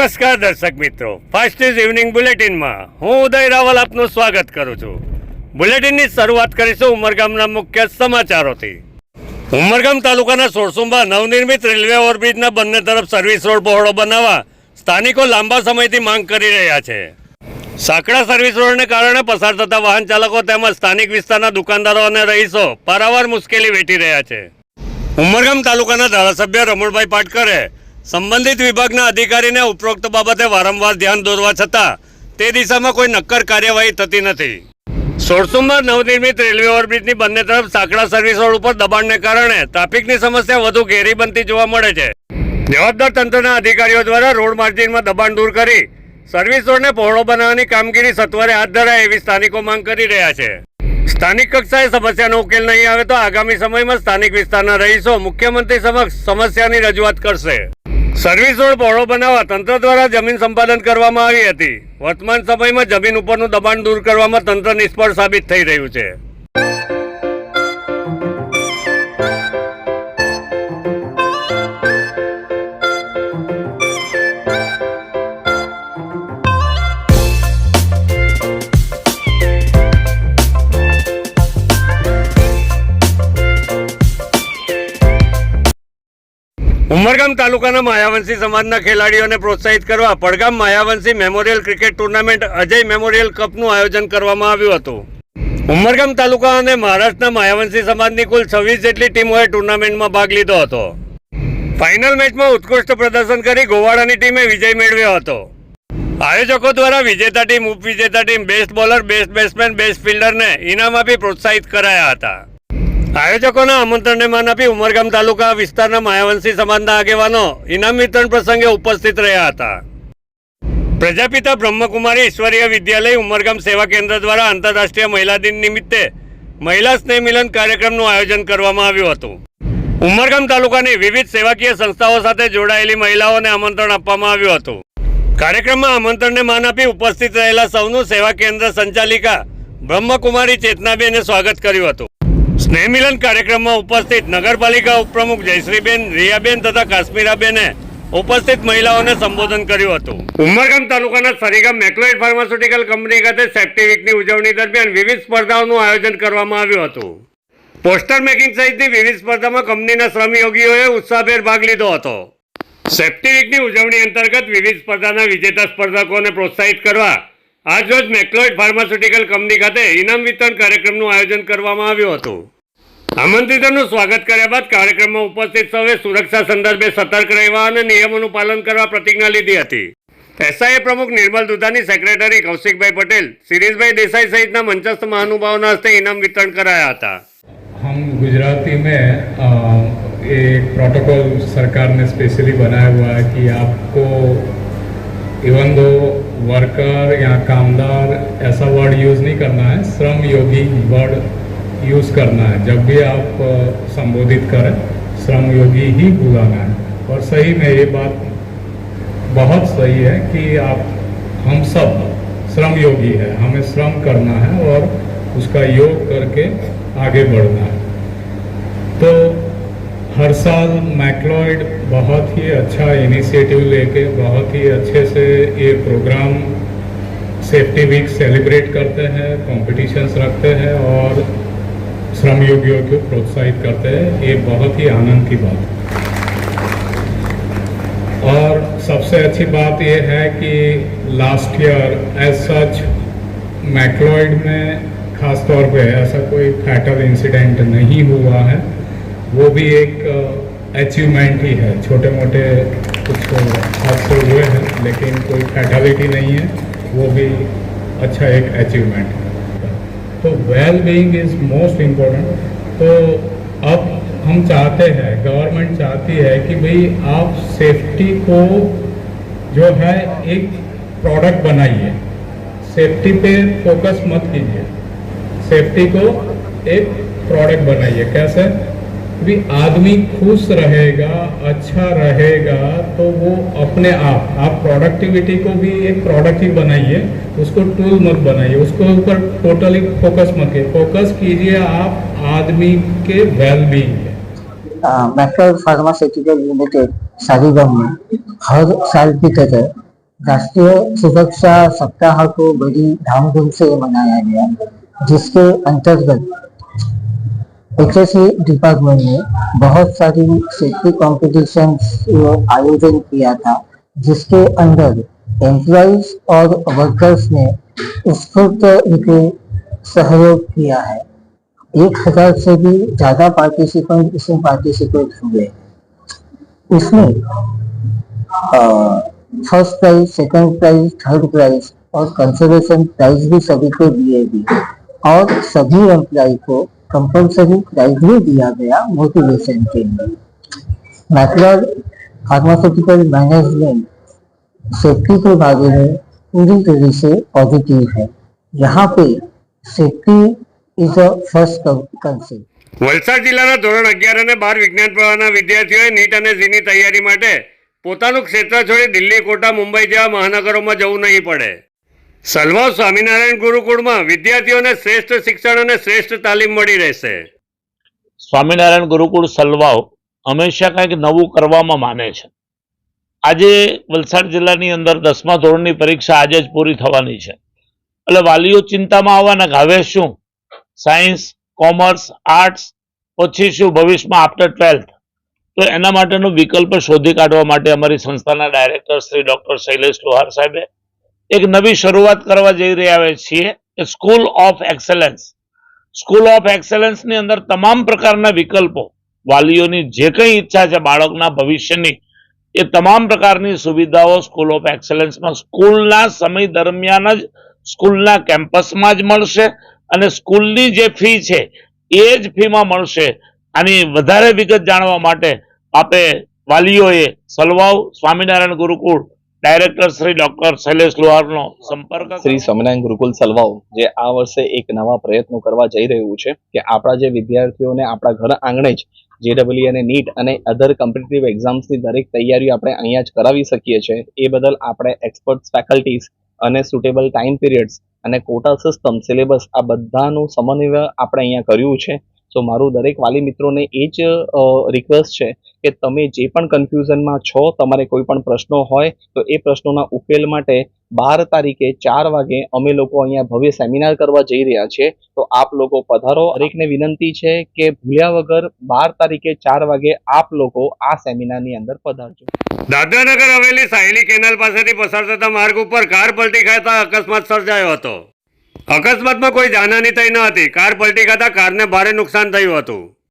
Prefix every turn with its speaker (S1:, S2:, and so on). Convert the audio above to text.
S1: નમસ્કાર દર્શક મિત્રો. ફાસ્ટ ઇઝ ઇવનિંગ બુલેટિનમાં હું ઉદય રાવલ આપનું સ્વાગત કરું છું. બુલેટિનની શરૂઆત કરીશું ઉમરગામના મુખ્ય સમાચારોથી. ઉમરગામ તાલુકાના સોરસુંબા નવનિર્મિત રેલવે ઓવરબ્રિજના બંને તરફ સર્વિસ રોડ પહોળો બનાવવા સ્થાનિકો લાંબા સમયથી માંગ કરી રહ્યા છે. સાંકડા સર્વિસ રોડને કારણે પસાર થતા વાહન ચાલકો તેમજ સ્થાનિક વિસ્તારના દુકાનદારો અને રહીશો પારાવાર મુશ્કેલી વેઠી રહ્યા છે. ઉમરગામ તાલુકાના ધારાસભ્ય રમણભાઈ પાટકરે સંબંધિત વિભાગના અધિકારીને ઉપરોક્ત બાબતે વારંવાર ધ્યાન દોરવા છતાં તે દિશામાં કોઈ નક્કર કાર્યવાહી થતી નથી. સોળસુમાં નવનિર્મિત રેલવે ઓવરબ્રિજની બંને તરફ સાંકડા સર્વિસ રોડ ઉપર દબાણને કારણે ટ્રાફિકની સમસ્યા વધુ ઘેરી બનતી જોવા મળે છે. જવાબદાર તંત્રના અધિકારીઓ દ્વારા રોડ માર્જિનમાં દબાણ દૂર કરી સર્વિસ રોડને પહોળો બનાવવાની કામગીરી સત્વરે હાથ ધરાય એવી સ્થાનિકો માંગ કરી રહ્યા છે. સ્થાનિક કક્ષાએ સમસ્યાનો ઉકેલ નહીં આવે તો આગામી સમયમાં સ્થાનિક વિસ્તારના રહીશો મુખ્યમંત્રી સમક્ષ સમસ્યાની રજૂઆત કરશે. સર્વિસ રોડ પહોળો બનાવવા તંત્ર દ્વારા જમીન સંપાદન કરવામાં આવી હતી. વર્તમાન સમયમાં જમીન ઉપરનું દબાણ દૂર કરવામાં તંત્ર નિષ્ફળ સાબિત થઈ રહ્યું છે. ઉમરગામ તાલુકાના માયાવંશી સમાજના ખેલાડીઓને પ્રોત્સાહિત કરવા Padgam Mayavanshi memorial cricket tournament Ajay memorial કપનું આયોજન કરવામાં આવ્યું હતું. ઉમરગામ તાલુકા અને મહારાષ્ટ્રના માયાવંશી સમાજની કુલ છવ્વીસ જેટલી ટીમોએ ટુર્નામેન્ટમાં ભાગ લીધો હતો. ફાઇનલ મેચમાં ઉત્કૃષ્ટ પ્રદર્શન કરી ગોવાડાની ટીમે વિજય મેળવ્યો હતો. આયોજકો દ્વારા વિજેતા team, ઉપવિજેતા team, best bowler, best batsman, best ફિલ્ડરને ઇનામ આપી પ્રોત્સાહિત કરાયા હતા. આયોજકોના આમંત્રણને માન આપી ઉમરગામ તાલુકા વિસ્તારના માયાવંશી સમાજના આગેવાનો ઇનામ વિતરણ પ્રસંગે ઉપસ્થિત રહ્યા હતા. પ્રજાપિતા બ્રહ્મકુમારી ઈશ્વરીય વિદ્યાલય ઉમરગામ સેવા કેન્દ્ર દ્વારા આંતરરાષ્ટ્રીય મહિલા દિન નિમિત્તે મહિલા સ્નેહ મિલન કાર્યક્રમનું આયોજન કરવામાં આવ્યું હતું. ઉમરગામ તાલુકાની વિવિધ સેવાકીય સંસ્થાઓ સાથે જોડાયેલી મહિલાઓને આમંત્રણ આપવામાં આવ્યું હતું. કાર્યક્રમમાં આમંત્રણને માન આપી ઉપસ્થિત રહેલા સૌનું સેવા કેન્દ્ર સંચાલિકા બ્રહ્મકુમારી ચેતનાબેને સ્વાગત કર્યું હતું. સ્નેહ મિલન કાર્યક્રમમાં ઉપસ્થિત નગરપાલિકા ઉપપ્રમુખ જયશ્રીબેન, રિયાબેન તથા કાશ્મીરાબેને ઉપસ્થિત મહિલાઓને સંબોધન કર્યું હતું. ઉમરગામ તાલુકાના સરીગામ મેક્લોઇડ ફાર્માસ્યુટિકલ કંપની ખાતે સેફ્ટી વીકની ઉજવણી દરમિયાન વિવિધ સ્પર્ધાઓનું આયોજન કરવામાં આવ્યું હતું. પોસ્ટર મેકિંગ સહિતની વિવિધ સ્પર્ધામાં કંપનીના શ્રમયોગીઓએ ઉત્સાહભેર ભાગ લીધો હતો. સેફ્ટી વીકની ઉજવણી અંતર્ગત વિવિધ સ્પર્ધાના વિજેતા સ્પર્ધકોને પ્રોત્સાહિત કરવા આજરોજ મેક્લોઇડ ફાર્માસ્યુટિકલ કંપની ખાતે ઇનામ વિતરણ કાર્યક્રમનું આયોજન કરવામાં આવ્યું હતું. આમંત્રિતોનું સ્વાગત કર્યા બાદ કાર્યક્રમમાં ઉપસ્થિત સૌએ સુરક્ષા સંદર્ભે સતર્ક રહેવા અને નિયમોનું પાલન કરવા પ્રતિજ્ઞા લીધી હતી. એસઆઈએ પ્રમુખ નિર્મલ દુધાની, સેક્રેટરી કૌશિકભાઈ પટેલ, શિરીષભાઈ દેસાઈ સહિતના મંચસ્થ મહાનુભાવના હસ્તે ઇનામ વિતરણ કરાયા હતા.
S2: ગુજરાતી મેં એક પ્રોટોકોલ સરકાર સ્પેશિયલી બનાયા કે આપકો ઇવન દો वर्कर या कामदार ऐसा वर्ड यूज़ नहीं करना है, श्रम योगी वर्ड यूज़ करना है। जब भी आप संबोधित करें, श्रम योगी ही बुलाना है। और सही में ये बात बहुत सही है कि आप, हम सब श्रम योगी है, हमें श्रम करना है और उसका योग करके आगे बढ़ना है। तो हर साल मैक्लॉयड बहुत ही अच्छा इनिशिएटिव लेके, बहुत ही अच्छे से ये प्रोग्राम सेफ्टी वीक सेलिब्रेट करते हैं कॉम्पिटिशन्स रखते हैं और श्रम योगियों को प्रोत्साहित करते हैं। ये बहुत ही आनंद की बात है। और सबसे अच्छी बात यह है कि last year as such McLeod में खास तौर पे ऐसा कोई फैटल इंसिडेंट नहीं हुआ है। वो भी एक अचीवमेंट ही है। छोटे मोटे कुछ हादसे हुए हैं, लेकिन कोई फैटलिटी नहीं है। वो भी अच्छा एक अचीवमेंट है। तो well being is most important तो अब हम चाहते हैं गवर्नमेंट चाहती है कि भाई आप सेफ्टी को जो है एक प्रोडक्ट बनाइए। सेफ्टी पे फोकस मत कीजिए। सेफ्टी को एक प्रोडक्ट बनाइए। कैसे? भी आदमी खुश रहेगा अच्छा रहेगा तो वो अपने आप आप प्रोडक्टिविटी को भी एक प्रोडक्ट ही बनाइए, उसको टूल मत बनाइए, उसको ऊपर टोटली फोकस मत कीजिए फोकस कीजिए आप आदमी के वेल बीइंग पे
S3: मैक्रो फार्मास्यूटिकल लिमिटेड सारीगाम में हर साल की तरह राष्ट्रीय सुरक्षा सप्ताह को बड़ी धामधूम से मनाया गया, जिसके अंतर्गत एसएससी डिपार्टमेंट ने बहुत सारी सेफ्टी कॉम्पिटिशन आयोजन किया था, जिसके अंदर एम्प्लॉइज और वर्कर्स ने स्फूर्त रूपे सहयोग किया है। एक हज़ार से भी ज़्यादा पार्टिसिपेंट इसमें पार्टिसिपेट हुए। इसमें first prize second prize third prize और कंसर्वेशन प्राइज भी सभी को दिए गए। और सभी एम्प्लॉय को कंपलसरी प्राइज भी दिया गया मोटिवेशन के लिए मैकलॉड फार्मास्यूटिकल मैनेजमेंट सेफ्टी के बारे में पूरी तरह से पॉजिटिव है यहाँ पे safety is a first concept
S1: Valsad જિલ્લાના ધોરણ અગિયાર અને બાર વિજ્ઞાન પ્રવાહના વિદ્યાર્થીઓએ નીટ અને ઝીની તૈયારી માટે પોતાનું ક્ષેત્ર છોડી દિલ્હી કોટા મુંબઈ જેવા મહાનગરોમાં જવું નહીં પડે સલવાવ સ્વામિનારાયણ ગુરુકુળમાં વિદ્યાર્થીઓને શ્રેષ્ઠ શિક્ષણ અને શ્રેષ્ઠ તાલીમ મળી રહેશે.
S4: સ્વામિનારાયણ ગુરુકુળ સલવાવ હંમેશા કંઈક નવું કરવામાં માને છે. આજે વલસાડ જિલ્લાની અંદર દસમા ધોરણની પરીક્ષા આજે જ પૂરી થવાની છે. એટલે વાલીઓ ચિંતામાં આવવાના ગાવે શું? સાયન્સ, કોમર્સ, આર્ટ્સ, પછી શું ભવિષ્યમાં આફ્ટર ટ્વેલ્થ? તો એના માટેનો વિકલ્પ શોધી કાઢવા માટે અમારી સંસ્થાના ડાયરેક્ટર શ્રી ડૉક્ટર શૈલેષ લોહાર સાહેબે એક નવી શરૂઆત કરવા જઈ રહ્યા છીએ school of excellence school of એક્સેલન્સની અંદર તમામ પ્રકારના વિકલ્પો, વાલીઓની જે કંઈ ઈચ્છા છે બાળકના ભવિષ્યની, એ તમામ પ્રકારની સુવિધાઓ સ્કૂલ ઓફ એક્સેલન્સમાં સ્કૂલના સમય દરમિયાન જ સ્કૂલના કેમ્પસમાં જ મળશે અને સ્કૂલની જે ફી છે, એ જ ફીમાં મળશે. આની વધારે વિગત જાણવા માટે આપે વાલીઓએ સલવાવ સ્વામિનારાયણ ગુરુકુળ ડાયરેક્ટર શ્રી ડોક્ટર શૈલેષ લુહારનો સંપર્ક
S5: શ્રી સ્વામિનારાયણ ગુરુકુલ સલવાઓ, જે આ વર્ષે એક નવા પ્રયત્નો કરવા જઈ રહ્યું છે કે આપણા જે વિદ્યાર્થીઓને આપણા ઘર આંગણે જ જેડબલઈ અને નીટ અને અધર કોમ્પિટિટિવ એક્ઝામ્સની દરેક તૈયારીઓ આપણે અહીંયા જ કરાવી શકીએ છીએ એ બદલ આપણે એક્સપર્ટ ફેકલ્ટીઝ અને સુટેબલ ટાઈમ પીરિયડ્સ અને કોટા સિસ્ટમ સિલેબસ આ બધાનું સમન્વય આપણે અહીંયા કર્યું છે. સો મારું દરેક વાલી મિત્રોને એ જ રિક્વેસ્ટ છે કે તમે જે પણ કન્ફ્યુઝનમાં છો, તમારે કોઈ પણ પ્રશ્નો હોય, તો એ પ્રશ્નોના ઉકેલ માટે બાર તારીખે ચાર વાગે અમે લોકો અહીંયા ભવ્ય સેમિનાર કરવા જઈ રહ્યા છે. તો આપ લોકો પધારો. દરેકને વિનંતી છે કે ભૂલ્યા વગર બાર તારીખે ચાર વાગે આપ લોકો આ સેમિનારની અંદર પધારજો.
S1: દાદરાનગર હવેલી સાયલી કેનાલ પાસેથી પસાર થતા માર્ગ ઉપર કાર પલટી ખાતા અકસ્માત સર્જાયો હતો. અકસ્માતમાં કોઈ જાનહાની થઈ ન હતી. કાર પલટી ખાતા કારને ભારે નુકસાન થયું હતું.